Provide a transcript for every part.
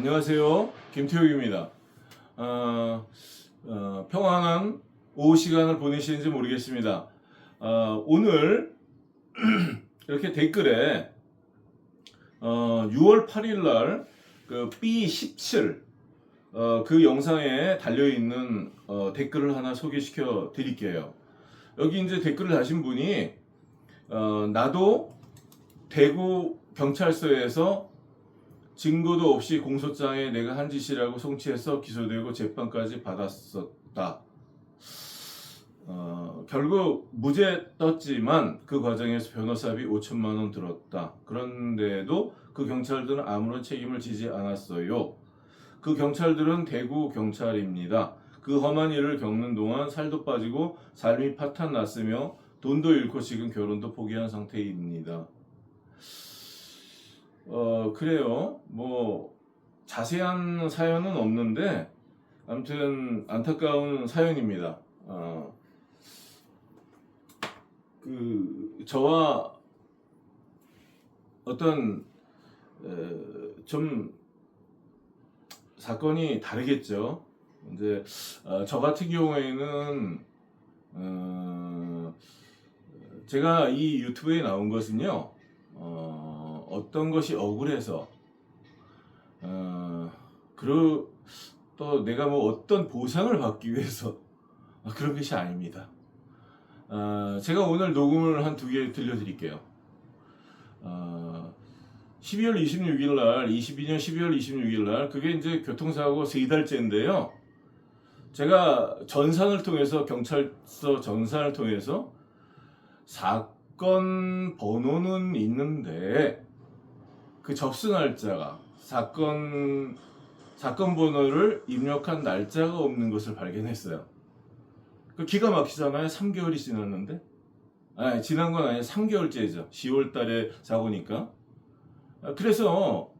안녕하세요. 김태욱입니다. 어, 어, 평안한 오후 시간을 보내시는지 모르겠습니다. 어, 오늘 이렇게 댓글에 어, 6월 8일 날그 B17 어, 그 영상에 달려 있는 어, 댓글을 하나 소개시켜 드릴게요. 여기 이제 댓글을 다신 분이 어, 나도 대구 경찰서에서 증거도 없이 공소장에 내가 한 짓이라고 송치해서 기소되고 재판까지 받았었다. 어, 결국 무죄 떴지만 그 과정에서 변호사비 5천만 원 들었다. 그런데도 그 경찰들은 아무런 책임을 지지 않았어요. 그 경찰들은 대구 경찰입니다. 그 험한 일을 겪는 동안 살도 빠지고 삶이 파탄 났으며 돈도 잃고 지금 결혼도 포기한 상태입니다. 어, 그래요. 뭐, 자세한 사연은 없는데, 아무튼 안타까운 사연입니다. 어, 그, 저와 어떤, 에, 좀, 사건이 다르겠죠. 이제, 어, 저 같은 경우에는, 어, 제가 이 유튜브에 나온 것은요, 어, 어떤 것이 억울해서, 어, 그러, 또 내가 뭐 어떤 보상을 받기 위해서 아, 그런 것이 아닙니다. 어, 제가 오늘 녹음을 한 두 개 들려드릴게요. 어, 12월 26일 날, 22년 12월 26일 날, 그게 이제 교통사고 세 달째인데요. 제가 전산을 통해서, 경찰서 전산을 통해서 사건 번호는 있는데, 그 접수 날짜가, 사건, 사건 번호를 입력한 날짜가 없는 것을 발견했어요. 그 기가 막히잖아요. 3개월이 지났는데. 아, 지난 건 아니에요. 3개월째죠. 10월 달에 사고니까. 아, 그래서,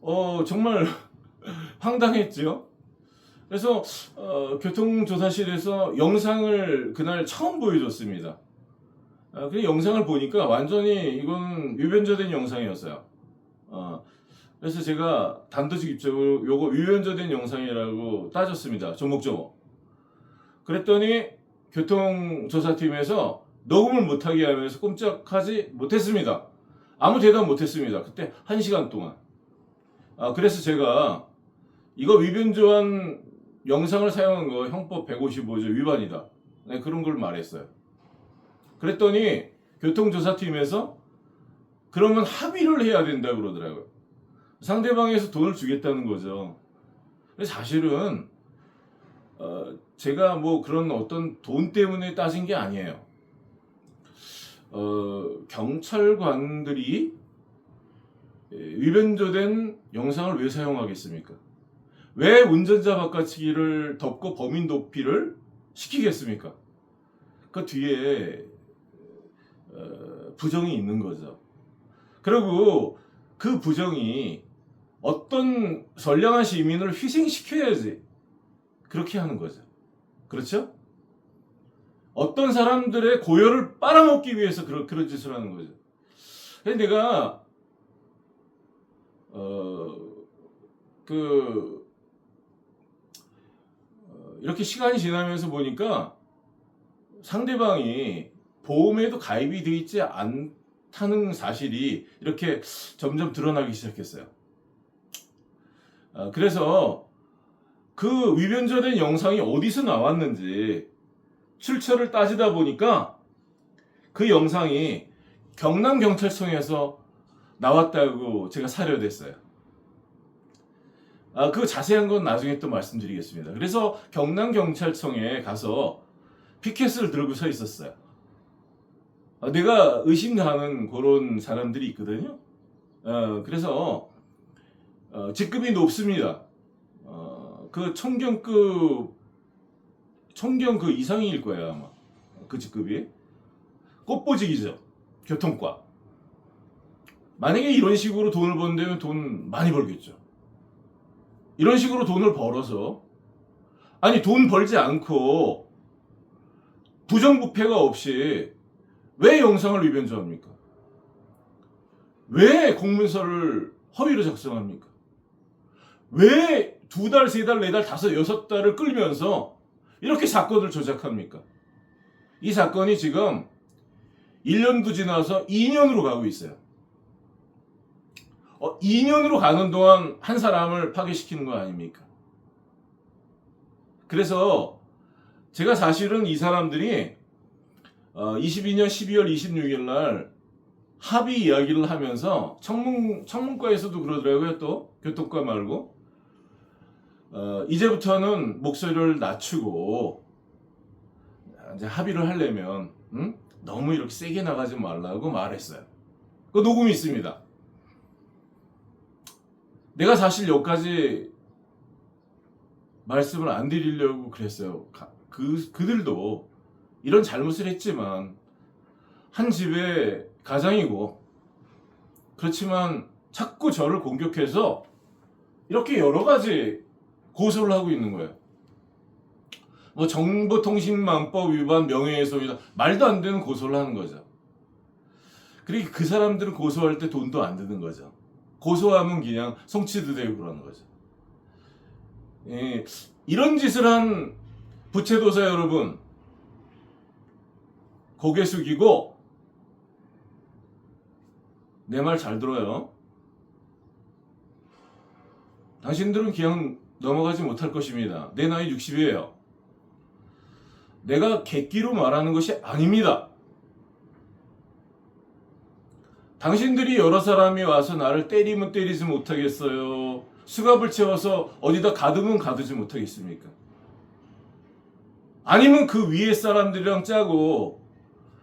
어, 정말 황당했죠. 그래서, 어, 교통조사실에서 영상을 그날 처음 보여줬습니다. 아, 그 영상을 보니까 완전히 이건 위변조된 영상이었어요. 어, 그래서 제가 단도직 입적으로 요거 위변조된 영상이라고 따졌습니다. 조목조목. 그랬더니 교통조사팀에서 녹음을 못하게 하면서 꼼짝하지 못했습니다. 아무 대답 못했습니다. 그때 한 시간 동안. 아, 그래서 제가 이거 위변조한 영상을 사용한 거 형법 155조 위반이다. 네, 그런 걸 말했어요. 그랬더니 교통조사팀에서 그러면 합의를 해야 된다 그러더라고요. 상대방에서 돈을 주겠다는 거죠. 근데 사실은 어, 제가 뭐 그런 어떤 돈 때문에 따진 게 아니에요. 어, 경찰관들이 에, 위변조된 영상을 왜 사용하겠습니까? 왜 운전자 바깥치기를 덮고 범인 도피를 시키겠습니까? 그 뒤에 어, 부정이 있는 거죠. 그리고 그 부정이 어떤 선량한 시민을 희생시켜야지 그렇게 하는 거죠. 그렇죠? 어떤 사람들의 고열을 빨아먹기 위해서 그런, 그런 짓을 하는 거죠. 근데 내가, 어, 그, 어, 이렇게 시간이 지나면서 보니까 상대방이 보험에도 가입이 되어 있지 않 다는 사실이 이렇게 점점 드러나기 시작했어요. 어, 그래서 그 위변조된 영상이 어디서 나왔는지 출처를 따지다 보니까 그 영상이 경남 경찰청에서 나왔다고 제가 사료됐어요. 아, 그 자세한 건 나중에 또 말씀드리겠습니다. 그래서 경남 경찰청에 가서 피켓을 들고 서 있었어요. 아, 내가 의심가는 그런 사람들이 있거든요. 어, 그래서 어, 직급이 높습니다. 어, 그 청경급 청경 그 이상일 거예요 아마 그 직급이 꽃보직이죠 교통과 만약에 이런 식으로 돈을 번다면 돈 많이 벌겠죠 이런 식으로 돈을 벌어서 아니 돈 벌지 않고 부정부패가 없이 왜 영상을 위변조합니까? 왜 공문서를 허위로 작성합니까? 왜 두 달, 세 달, 네 달, 다섯, 여섯 달을 끌면서 이렇게 사건을 조작합니까? 이 사건이 지금 1년도 지나서 2년으로 가고 있어요. 어, 2년으로 가는 동안 한 사람을 파괴시키는 거 아닙니까? 그래서 제가 사실은 이 사람들이 어, 22년 12월 26일 날 합의 이야기를 하면서 청문 청문과에서도 그러더라고요. 또 교통과 말고 어, 이제부터는 목소리를 낮추고 이제 합의를 하려면 응? 너무 이렇게 세게 나가지 말라고 말했어요. 그 녹음이 있습니다. 내가 사실 여기까지 말씀을 안 드리려고 그랬어요. 가- 그 그들도 이런 잘못을 했지만 한 집의 가장이고 그렇지만 자꾸 저를 공격해서 이렇게 여러 가지 고소를 하고 있는 거예요. 뭐 정보통신망법 위반 명예훼손 위반 말도 안 되는 고소를 하는 거죠. 그리고 그 사람들은 고소할 때 돈도 안 드는 거죠. 고소하면 그냥 송치도 되고 그러는 거죠. 예, 이런 짓을 한 부채도사 여러분 고개 숙이고 내 말 잘 들어요. 당신들은 그냥 넘어가지 못할 것입니다. 내 나이 60이에요. 내가 객기로 말하는 것이 아닙니다. 당신들이 여러 사람이 와서 나를 때리면 때리지 못하겠어요. 수갑을 채워서 어디다 가두면 가두지 못하겠습니까? 아니면 그 위에 사람들이랑 짜고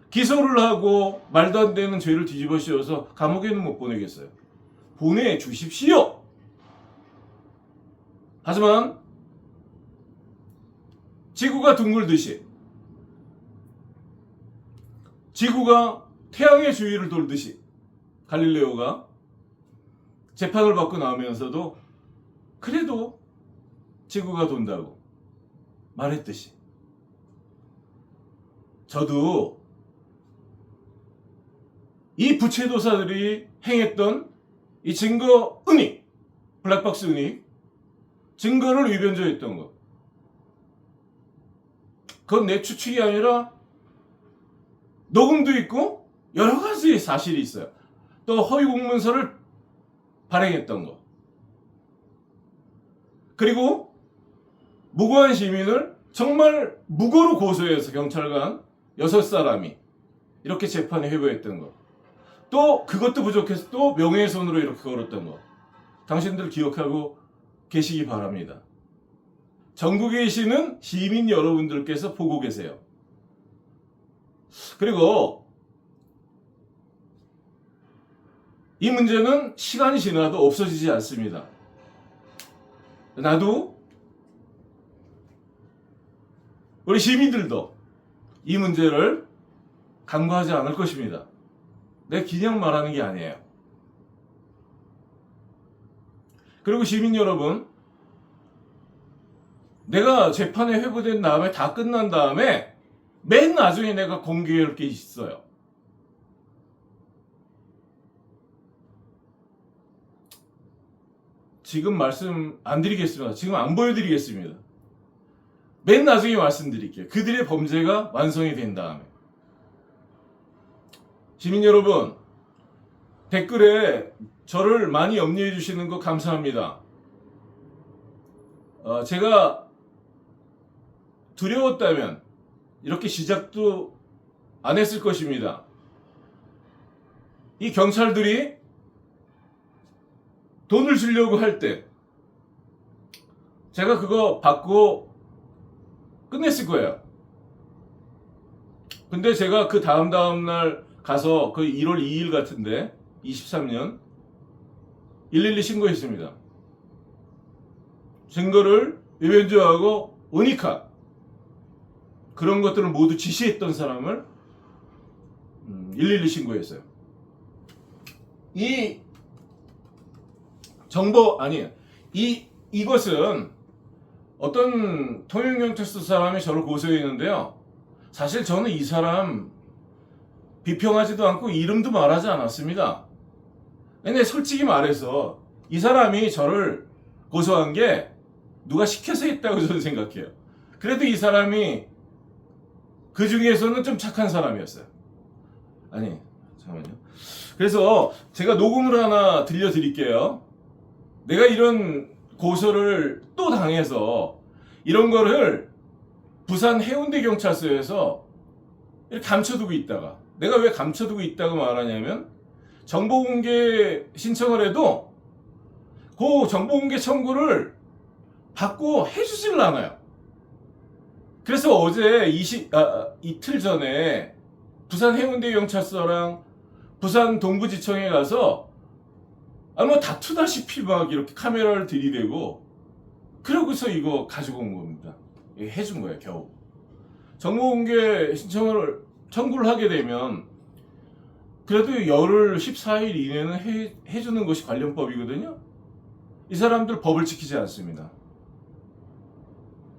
기소를 하고 말도 안 되는 죄를 뒤집어 씌워서 감옥에는 못 보내겠어요. 보내주십시오! 하지만 지구가 둥글듯이 지구가 태양의 주위를 돌듯이 갈릴레오가 재판을 받고 나오면서도 그래도 지구가 돈다고 말했듯이 저도 이 부채도사들이 행했던 이 증거 은닉, 블랙박스 은닉, 증거를 위변조했던 것. 그건 내 추측이 아니라 녹음도 있고 여러 가지 사실이 있어요. 또 허위 공문서를 발행했던 거. 그리고 무고한 시민을 정말 무고로 고소해서 경찰관 여섯 사람이 이렇게 재판에 회부했던 거. 또 그것도 부족해서 또 명예훼손으로 이렇게 걸었던 거. 당신들 기억하고 계시기 바랍니다. 전국에 계시는 시민 여러분들께서 보고 계세요. 그리고 이 문제는 시간이 지나도 없어지지 않습니다. 나도 우리 시민들도 이 문제를 간과하지 않을 것입니다. 내 그냥 말하는 게 아니에요. 그리고 시민 여러분, 내가 재판에 회부된 다음에 다 끝난 다음에 맨 나중에 내가 공개할 게 있어요. 지금 말씀 안 드리겠습니다. 지금 안 보여드리겠습니다. 맨 나중에 말씀드릴게요. 그들의 범죄가 완성이 된 다음에. 시민 여러분, 댓글에 저를 많이 염려해 주시는 거 감사합니다. 어, 제가 두려웠다면 이렇게 시작도 안 했을 것입니다. 이 경찰들이 돈을 주려고 할 때 제가 그거 받고 끝냈을 거예요. 근데 제가 그 다음 다음 날 가서 그 1월 2일 같은데 23년 112 신고했습니다. 증거를 외변조하고 오니카 그런 것들을 모두 지시했던 사람을 음, 112 신고했어요. 이 정보 아니 이 이것은 어떤 통영경찰서 사람이 저를 고소했는데요. 사실 저는 이 사람 비평하지도 않고 이름도 말하지 않았습니다. 근데 솔직히 말해서 이 사람이 저를 고소한 게 누가 시켜서 했다고 저는 생각해요. 그래도 이 사람이 그 중에서는 좀 착한 사람이었어요. 아니, 잠깐만요. 그래서 제가 녹음을 하나 들려드릴게요. 내가 이런 고소를 또 당해서 이런 거를 부산 해운대 경찰서에서 감춰두고 있다가 내가 왜 감춰두고 있다고 말하냐면 정보 공개 신청을 해도 그 정보 공개 청구를 받고 해주질 않아요. 그래서 어제 20, 아, 이틀 전에 부산 해운대 경찰서랑 부산 동부지청에 가서 아마 다투다시피 막 이렇게 카메라를 들이대고 그러고서 이거 가지고 온 겁니다. 해준 거예요, 겨우. 정보 공개 신청을 청구를 하게 되면 그래도 열흘 14일 이내는 해, 해주는 것이 관련법이거든요. 이 사람들 법을 지키지 않습니다.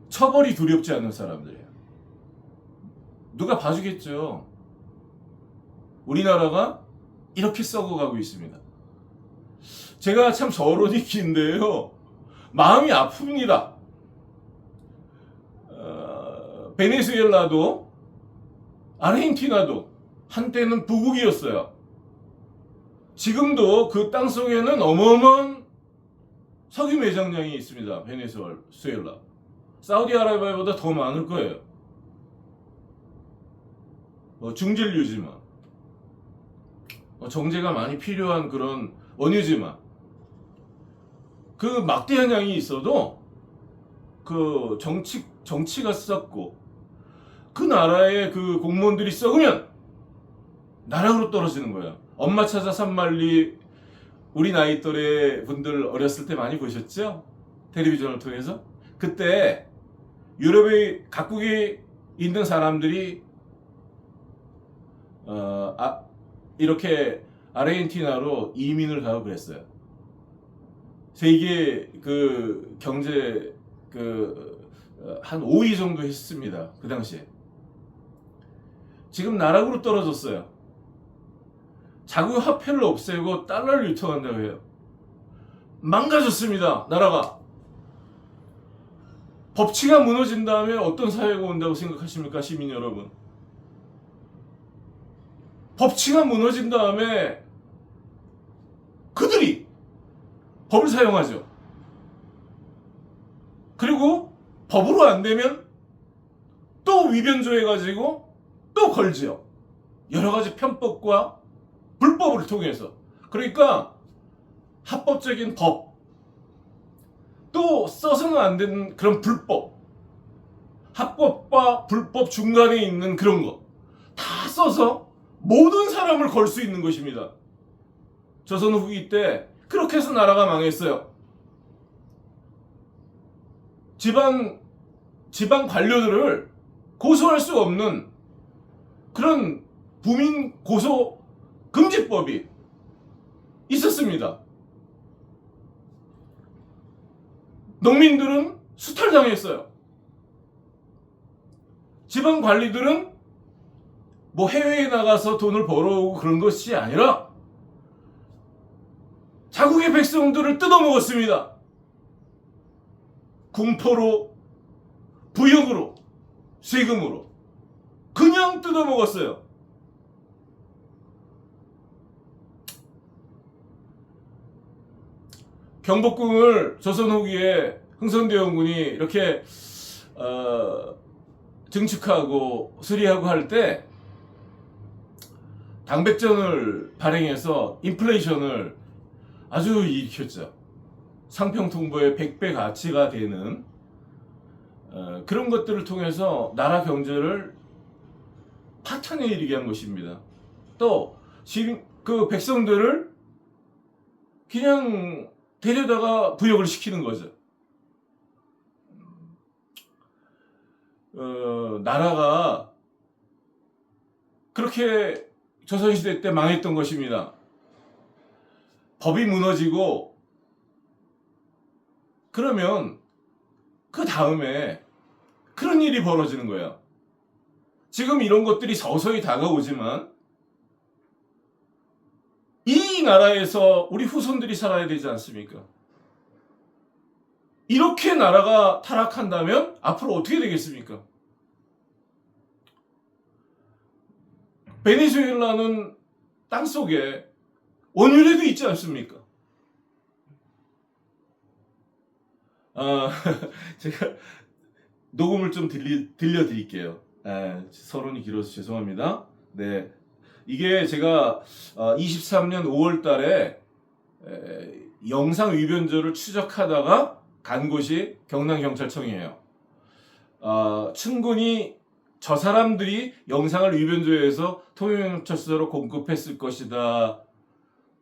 처벌이 두렵지 않은 사람들이에요. 누가 봐주겠죠. 우리나라가 이렇게 썩어가고 있습니다. 제가 참 저론이 긴데요. 마음이 아픕니다. 어, 베네수엘라도 아르헨티나도 한때는 부국이었어요. 지금도 그 땅 속에는 어마어마한 석유 매장량이 있습니다. 베네수엘라. 사우디아라비아보다 더 많을 거예요. 뭐 중진류지만 뭐 정제가 많이 필요한 그런 원유지만 그 막대한 양이 있어도 그 정치 정치가 썩고 그 나라의 그 공무원들이 썩으면 나락으로 떨어지는 거야. 엄마 찾아 산말리 우리 나이 또래 분들 어렸을 때 많이 보셨죠? 텔레비전을 통해서 그때 유럽의 각국에 있는 사람들이 어, 아, 이렇게 아르헨티나로 이민을 가고 그랬어요. 세계 그 경제 그 한 5위 정도 했습니다. 그 당시에. 지금 나락으로 떨어졌어요. 자국 화폐를 없애고 달러를 유통한다고 해요. 망가졌습니다. 나라가. 법치가 무너진 다음에 어떤 사회가 온다고 생각하십니까, 시민 여러분? 법치가 무너진 다음에 그들이 법을 사용하죠. 그리고 법으로 안 되면 또 위변조해가지고 또 걸지요. 여러 가지 편법과 불법을 통해서. 그러니까 합법적인 법, 또 써서는 안 되는 그런 불법, 합법과 불법 중간에 있는 그런 거다 써서 모든 사람을 걸 수 있는 것입니다. 조선 후기 때 그렇게 해서 나라가 망했어요. 지방 지방 관료들을 고소할 수 없는 그런 부민 고소 금지법이 있었습니다. 농민들은 수탈당했어요. 지방 관리들은 뭐 해외에 나가서 돈을 벌어오고 그런 것이 아니라 자국의 백성들을 뜯어먹었습니다. 궁포로, 부역으로, 세금으로 그냥 뜯어먹었어요. 경복궁을 조선 후기에 흥선대원군이 이렇게 어, 증축하고 수리하고 할 때 당백전을 발행해서 인플레이션을 아주 일으켰죠. 상평통보의 100배 가치가 되는 어, 그런 것들을 통해서 나라 경제를 파탄에 이르게 한 것입니다. 또 지금 그 백성들을 그냥 데려다가 부역을 시키는 거죠. 어, 나라가 그렇게 조선시대 때 망했던 것입니다. 법이 무너지고 그러면 그 다음에 그런 일이 벌어지는 거야. 지금 이런 것들이 서서히 다가오지만 이 나라에서 우리 후손들이 살아야 되지 않습니까? 이렇게 나라가 타락한다면 앞으로 어떻게 되겠습니까? 베네수엘라는 땅 속에 원유래도 있지 않습니까? 아, 제가 녹음을 좀 들리, 들려드릴게요. 에, 서론이 길어서 죄송합니다. 네. 이게 제가 23년 5월 달에 에, 영상 위변조를 추적하다가 간 곳이 경남경찰청이에요. 어, 충분히 저 사람들이 영상을 위변조에서 통영경찰서로 공급했을 것이다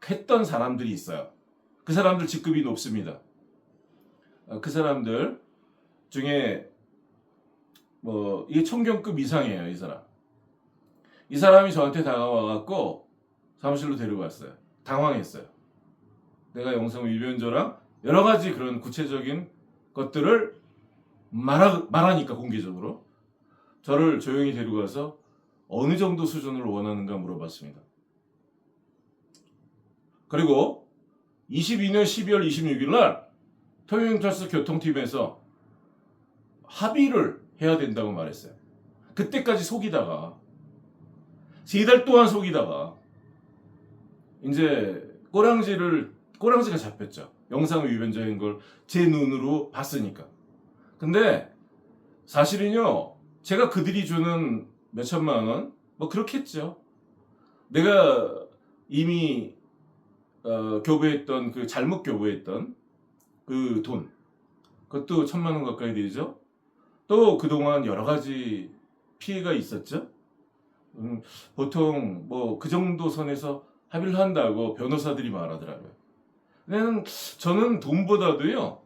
했던 사람들이 있어요. 그 사람들 직급이 높습니다. 어, 그 사람들 중에 뭐 이게 총경급 이상이에요, 이 사람. 이 사람이 저한테 다가와 갖고 사무실로 데리고 왔어요. 당황했어요. 내가 영상 위변조랑 여러 가지 그런 구체적인 것들을 말하, 말하니까 공개적으로 저를 조용히 데리고 가서 어느 정도 수준을 원하는가 물어봤습니다. 그리고 22년 12월 26일 날 통영경찰서 교통팀에서 합의를 해야 된다고 말했어요. 그때까지 속이다가 세 달 동안 속이다가 이제 꼬랑지를 꼬랑지가 잡혔죠. 영상 위변적인 걸 제 눈으로 봤으니까. 근데 사실은요, 제가 그들이 주는 몇 천만 원, 뭐 그렇겠죠. 내가 이미 어, 교부했던 그 잘못 교부했던 그 돈, 그것도 천만 원 가까이 되죠. 또 그동안 여러 가지 피해가 있었죠. 음, 보통 뭐 그 정도 선에서 합의를 한다고 변호사들이 말하더라고요. 근데 저는 돈보다도요.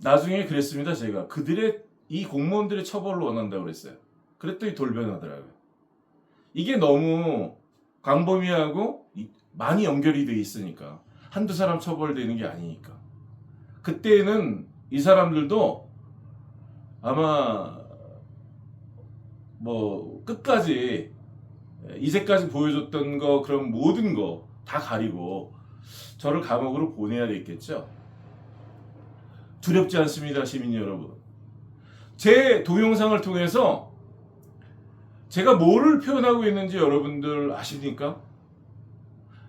나중에 그랬습니다. 제가 그들의 이 공무원들의 처벌을 원한다고 그랬어요. 그랬더니 돌변하더라고요. 이게 너무 광범위하고 이- 많이 연결이 돼 있으니까 한두 사람 처벌되는 게 아니니까. 그때는 이 사람들도 아마 뭐 끝까지 이제까지 보여줬던 거 그런 모든 거 다 가리고 저를 감옥으로 보내야 되겠죠. 두렵지 않습니다, 시민 여러분. 제 동영상을 통해서 제가 뭐를 표현하고 있는지 여러분들 아십니까?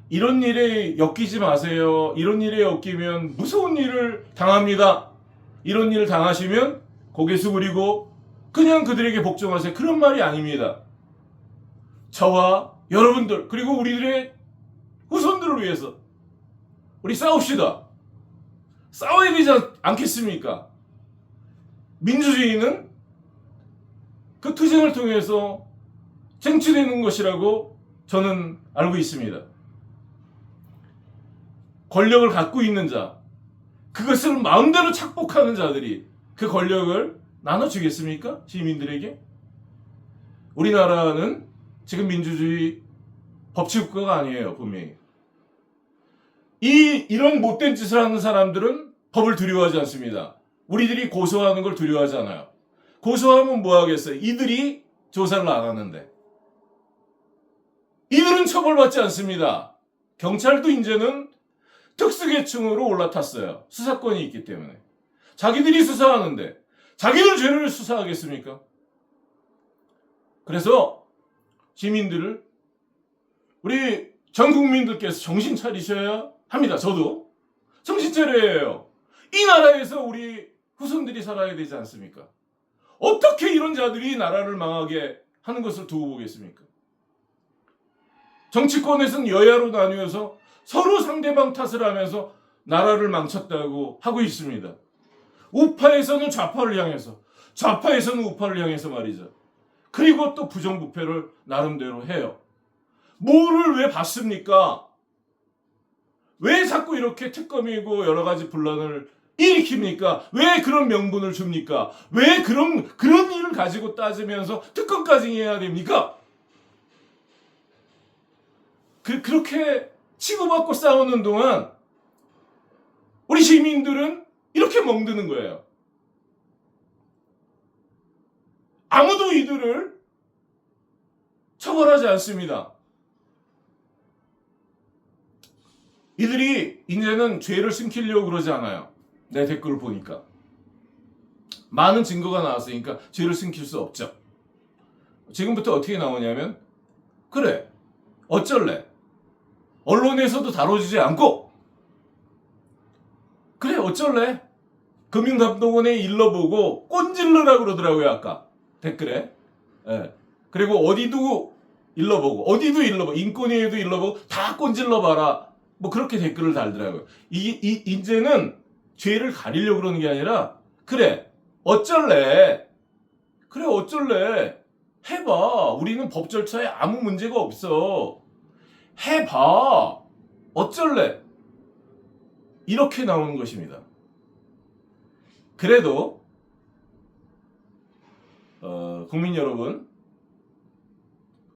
이런 일에 엮이지 마세요. 이런 일에 엮이면 무서운 일을 당합니다. 이런 일을 당하시면 고개 숙이고 그냥 그들에게 복종하세요. 그런 말이 아닙니다. 저와 여러분들 그리고 우리들의 후손들을 위해서 우리 싸웁시다. 싸워야 되지 않- 않겠습니까? 민주주의는 그 투쟁을 통해서 쟁취되는 것이라고 저는 알고 있습니다. 권력을 갖고 있는 자, 그것을 마음대로 착복하는 자들이 그 권력을 나눠주겠습니까? 시민들에게? 우리나라는 지금 민주주의 법치 국가가 아니에요, 분명히. 이, 이런 못된 짓을 하는 사람들은 법을 두려워하지 않습니다. 우리들이 고소하는 걸 두려워하지 않아요. 고소하면 뭐 하겠어요? 이들이 조사를 안 하는데. 이들은 처벌받지 않습니다. 경찰도 이제는 특수계층으로 올라탔어요. 수사권이 있기 때문에. 자기들이 수사하는데, 자기들 죄를 수사하겠습니까? 그래서 시민들을, 우리 전 국민들께서 정신 차리셔야 합니다. 저도. 정신 차려야 해요. 이 나라에서 우리 후손들이 살아야 되지 않습니까? 어떻게 이런 자들이 나라를 망하게 하는 것을 두고 보겠습니까? 정치권에서는 여야로 나뉘어서 서로 상대방 탓을 하면서 나라를 망쳤다고 하고 있습니다. 우파에서는 좌파를 향해서, 좌파에서는 우파를 향해서 말이죠. 그리고 또 부정부패를 나름대로 해요. 뭐를 왜 받습니까? 왜 자꾸 이렇게 특검이고 여러 가지 분란을 일으킵니까? 왜 그런 명분을 줍니까? 왜 그런, 그런 일을 가지고 따지면서 특검까지 해야 됩니까? 그, 그렇게 치고받고 싸우는 동안 우리 시민들은 이렇게 멍드는 거예요. 아무도 이들을 처벌하지 않습니다. 이들이 이제는 죄를 숨기려고 그러지 않아요. 내 댓글을 보니까. 많은 증거가 나왔으니까 죄를 숨길 수 없죠. 지금부터 어떻게 나오냐면, 그래, 어쩔래. 언론에서도 다뤄지지 않고, 그래, 어쩔래. 금융감독원에 일러보고 꼰질러라 그러더라고요, 아까. 댓글에. 예. 그리고 어디도 일러보고, 어디도 일러보고, 인권위에도 일러보고, 다 꼰질러봐라. 뭐 그렇게 댓글을 달더라고요. 이, 이, 이제는 죄를 가리려고 그러는 게 아니라, 그래, 어쩔래. 그래, 어쩔래. 해봐. 우리는 법 절차에 아무 문제가 없어. 해봐. 어쩔래. 이렇게 나오는 것입니다. 그래도, 어, 국민 여러분,